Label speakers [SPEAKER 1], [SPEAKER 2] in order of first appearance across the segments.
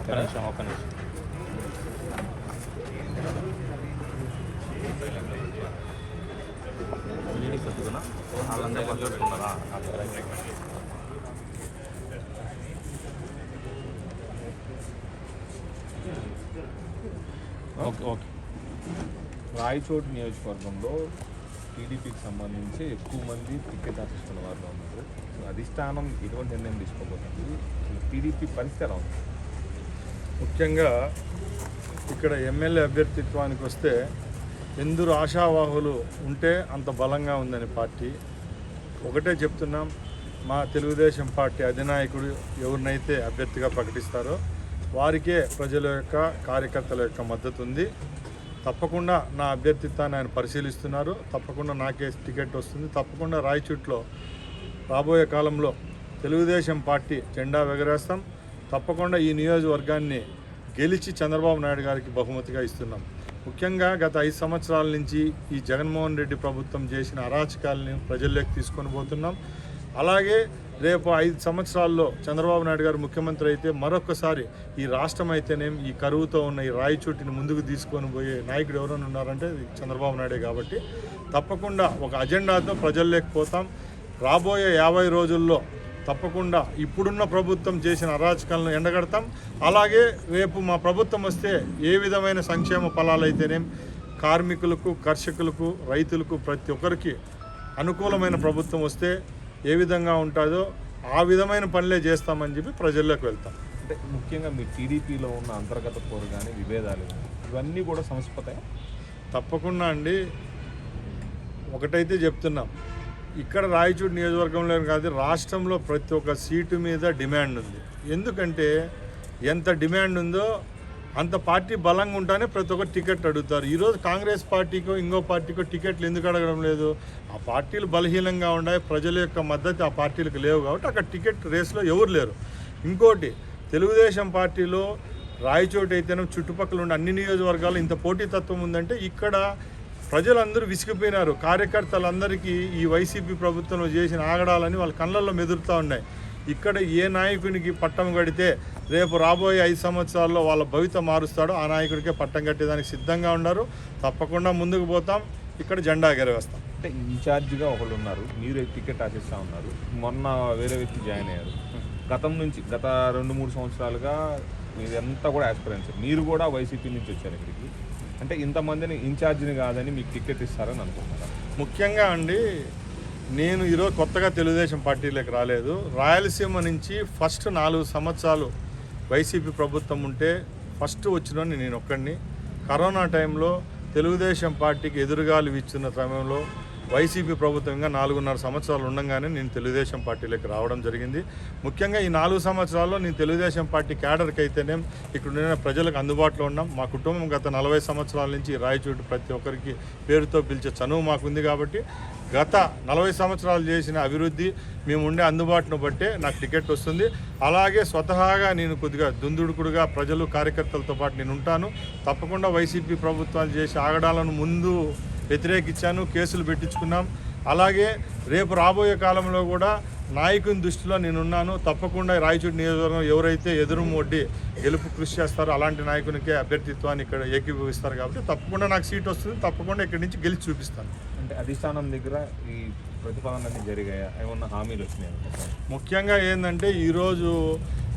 [SPEAKER 1] ఒక్క నిమిషం ఒక్క నిమిషం. వద్దుకున్నా వాళ్ళందరూ పెట్టుకున్నారా ఓకే ఓకే.
[SPEAKER 2] రాయచోటి నియోజకవర్గంలో టీడీపీకి సంబంధించి ఎక్కువ మంది టికెట్ ఆశిస్తున్న వారిలో ఉన్నారు. అధిష్టానం ఎటువంటి నిర్ణయం తీసుకోబోతుంది. టీడీపీ పరిస్థితి ఎలా ఉంది?
[SPEAKER 3] ముఖ్యంగా ఇక్కడ ఎమ్మెల్యే అభ్యర్థిత్వానికి వస్తే ఎందరు ఆశావాహులు ఉంటే అంత బలంగా ఉందని పార్టీ. ఒకటే చెప్తున్నాం మా తెలుగుదేశం పార్టీ అధినాయకుడు ఎవరినైతే అభ్యర్థిగా ప్రకటిస్తారో వారికే ప్రజల యొక్క కార్యకర్తల యొక్క మద్దతు ఉంది. తప్పకుండా నా అభ్యర్థిత్వాన్ని ఆయన పరిశీలిస్తున్నారు. తప్పకుండా నాకే టికెట్ వస్తుంది. తప్పకుండా రాయచూట్లో రాబోయే కాలంలో తెలుగుదేశం పార్టీ జెండా ఎగరేస్తాం తప్పకుండా ఈ నియోజకవర్గాన్ని గెలిచి చంద్రబాబు నాయుడు గారికి బహుమతిగా ఇస్తున్నాం. ముఖ్యంగా గత ఐదు సంవత్సరాల నుంచి ఈ జగన్మోహన్ రెడ్డి ప్రభుత్వం చేసిన అరాచకాలని ప్రజల్లోకి తీసుకొని పోతున్నాం. అలాగే రేపు ఐదు సంవత్సరాల్లో చంద్రబాబు నాయుడు గారు ముఖ్యమంత్రి అయితే మరొకసారి ఈ రాష్ట్రం అయితేనేం ఈ కరువుతో ఉన్న ఈ రాయచోటిని ముందుకు తీసుకొని పోయే నాయకుడు ఎవరైనా ఉన్నారంటే చంద్రబాబు నాయుడే కాబట్టి తప్పకుండా ఒక అజెండాతో ప్రజల్లోకి పోతాం. రాబోయే యాభై రోజుల్లో తప్పకుండా ఇప్పుడున్న ప్రభుత్వం చేసిన అరాచకాలను ఎండగడతాం. అలాగే రేపు మా ప్రభుత్వం వస్తే ఏ విధమైన సంక్షేమ ఫలాలు అయితేనేం కార్మికులకు కర్షకులకు రైతులకు ప్రతి ఒక్కరికి అనుకూలమైన ప్రభుత్వం వస్తే ఏ విధంగా ఉంటుందో ఆ విధమైన పనులే చేస్తామని చెప్పి ప్రజల్లోకి వెళ్తాం.
[SPEAKER 2] అంటే ముఖ్యంగా మీ టీడీపీలో ఉన్న అంతర్గత పోరు కానీ విభేదాలు కానీ ఇవన్నీ కూడా సమసిపోతాయి
[SPEAKER 3] తప్పకుండా అండి. ఒకటైతే చెప్తున్నాం. ఇక్కడ రాయచూడు నియోజకవర్గంలో కాదు రాష్ట్రంలో ప్రతి ఒక్క సీటు మీద డిమాండ్ ఉంది. ఎందుకంటే ఎంత డిమాండ్ ఉందో అంత పార్టీ బలంగా ఉంటేనే ప్రతి ఒక్క టికెట్ అడుగుతారు. ఈరోజు కాంగ్రెస్ పార్టీకో ఇంకో పార్టీకో టికెట్లు ఎందుకు అడగడం లేదు? ఆ పార్టీలు బలహీనంగా ఉన్నాయి ప్రజల యొక్క మద్దతు ఆ పార్టీలకు లేవు కాబట్టి అక్కడ టికెట్ రేస్లో ఎవరు లేరు. ఇంకోటి తెలుగుదేశం పార్టీలో రాయచోటు అయితేనే చుట్టుపక్కల ఉన్న అన్ని నియోజకవర్గాలు ఇంత పోటీతత్వం ఉందంటే ఇక్కడ ప్రజలందరూ విసిగిపోయినారు. కార్యకర్తలందరికీ ఈ వైసీపీ ప్రభుత్వంలో చేసిన ఆగడాలని వాళ్ళ కళ్ళల్లో మెదురుతూ ఉన్నాయి. ఇక్కడ ఏ నాయకునికి పట్టం కడితే రేపు రాబోయే ఐదు సంవత్సరాల్లో వాళ్ళ భవిత మారుస్తాడో ఆ నాయకుడికే పట్టం కట్టేదానికి సిద్ధంగా ఉన్నారు. తప్పకుండా ముందుకు పోతాం. ఇక్కడ జెండా ఎగరవేస్తాం.
[SPEAKER 2] అంటే ఇన్ఛార్జ్గా ఒకళ్ళు ఉన్నారు. మీరు టికెట్ ఆశిస్తూ ఉన్నారు. మొన్న వేరే వ్యక్తి జాయిన్ అయ్యారు. గతం నుంచి గత రెండు మూడు సంవత్సరాలుగా మీదంతా కూడా ఆస్పిరెన్స్ మీరు కూడా వైసీపీ నుంచి వచ్చారు ఇక్కడికి. అంటే ఇంతమందిని ఇన్ఛార్జిని కాదని మీకు టికెట్ ఇస్తారని అనుకుంటున్నారు?
[SPEAKER 3] ముఖ్యంగా అండి నేను ఈరోజు కొత్తగా తెలుగుదేశం పార్టీలోకి రాలేదు. రాయలసీమ నుంచి ఫస్ట్ నాలుగు సంవత్సరాలు వైసీపీ ప్రభుత్వం ఉంటే ఫస్ట్ వచ్చిన నేను ఒక్కడిని. కరోనా టైంలో తెలుగుదేశం పార్టీకి ఎదురుగాలు ఇచ్చిన సమయంలో వైసీపీ ప్రభుత్వం ఇంకా నాలుగున్నర సంవత్సరాలు ఉండగానే నేను తెలుగుదేశం పార్టీలోకి రావడం జరిగింది. ముఖ్యంగా ఈ నాలుగు సంవత్సరాల్లో నేను తెలుగుదేశం పార్టీ క్యాడర్కి అయితేనే ఇక్కడ ప్రజలకు అందుబాటులో ఉన్నాం. మా కుటుంబం గత నలభై సంవత్సరాల నుంచి రాయచోటు ప్రతి ఒక్కరికి పేరుతో పిలిచే చనువు మాకుంది కాబట్టి గత నలభై సంవత్సరాలు చేసిన అభివృద్ధి మేము ఉండే అందుబాటును బట్టే నాకు టికెట్ వస్తుంది. అలాగే స్వతహాగా నేను కొద్దిగా దుందుడుకుడుగా ప్రజలు కార్యకర్తలతో పాటు నేను ఉంటాను. తప్పకుండా వైసీపీ ప్రభుత్వాలు చేసి ఆగడాలను ముందు వ్యతిరేకించాను కేసులు పెట్టించుకున్నాం. అలాగే రేపు రాబోయే కాలంలో కూడా నాయకుని దృష్టిలో నేనున్నాను. తప్పకుండా రాయచూడు నియోజకవర్గం ఎవరైతే ఎదురు మొడ్డి గెలుపు కృషి చేస్తారో అలాంటి నాయకునికే అభ్యర్థిత్వాన్ని ఇక్కడ ఏకీభవిస్తారు కాబట్టి తప్పకుండా నాకు సీట్ వస్తుంది. తప్పకుండా ఇక్కడి నుంచి గెలిచి చూపిస్తాను.
[SPEAKER 2] అంటే అధిష్టానం దగ్గర ఈ ప్రతిపాదనలన్నీ జరిగాయా? ఏమన్నా హామీలు వచ్చినాయి?
[SPEAKER 3] ముఖ్యంగా ఏంటంటే ఈరోజు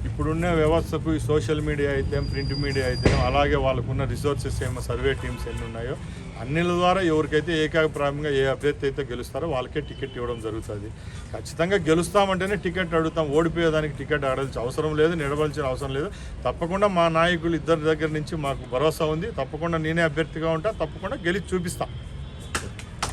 [SPEAKER 3] ఇప్పుడున్న వ్యవస్థకు ఈ సోషల్ మీడియా అయితే ప్రింట్ మీడియా అయితే అలాగే వాళ్ళకున్న రిసోర్సెస్ ఏమో సర్వే టీమ్స్ ఎన్ని ఉన్నాయో అన్నిల ద్వారా ఎవరికైతే ఏకాభిప్రాయంగా ఏ అభ్యర్థి అయితే గెలుస్తారో వాళ్ళకే టికెట్ ఇవ్వడం జరుగుతుంది. ఖచ్చితంగా గెలుస్తామంటేనే టికెట్ అడుగుతాం. ఓడిపోయేదానికి టికెట్ ఆడాల్సిన అవసరం లేదు నిలబడాల్సిన అవసరం లేదు. తప్పకుండా మా నాయకులు ఇద్దరి దగ్గర నుంచి మాకు భరోసా ఉంది. తప్పకుండా నేనే అభ్యర్థిగా ఉంటా తప్పకుండా గెలిచి చూపిస్తాను